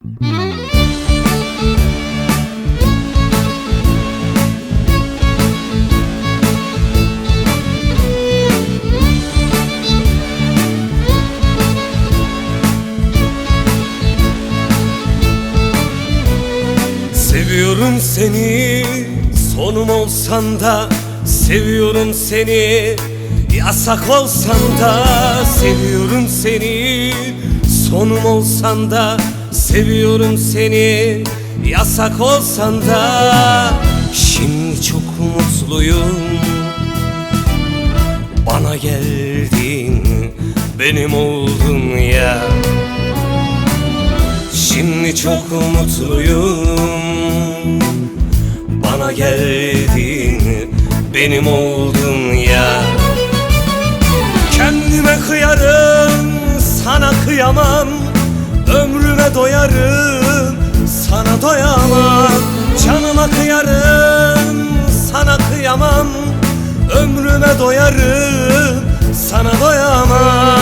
Seviyorum seni sonum olsan da Seviyorum seni yasak olsan da Seviyorum seni sonum olsan da Seviyorum seni yasak olsan da Şimdi çok mutluyum. Bana geldin benim oldun ya. Şimdi çok mutluyum. Bana geldin benim oldun ya. Kendime kıyarım sana kıyamam Doyarım sana doyamam. Canıma kıyarım sana kıyamam. Ömrüme doyarım sana doyamam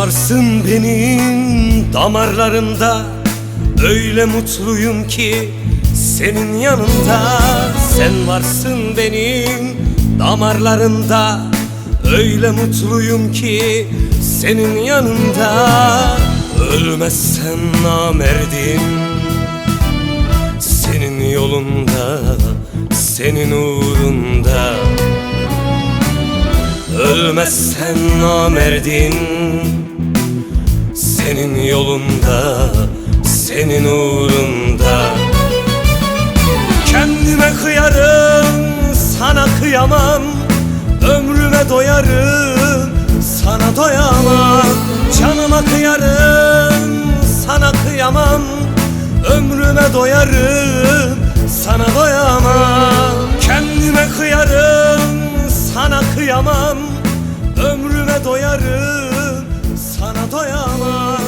varsın benim damarlarımda. Öyle mutluyum ki senin yanında. Sen varsın benim damarlarımda. Öyle mutluyum ki senin yanında. Ölmezsen namerdim. Senin yolunda, senin uğrunda. Ölmezsen namerdim Senin yolunda Senin uğrunda. Kendime kıyarım Sana kıyamam Ömrüme doyarım Sana doyamam. Canıma kıyarım Sana kıyamam Ömrüme doyarım Sana doyamam. Kendime kıyarım Sana kıyamam Ömrüme doyarım Sana doyamam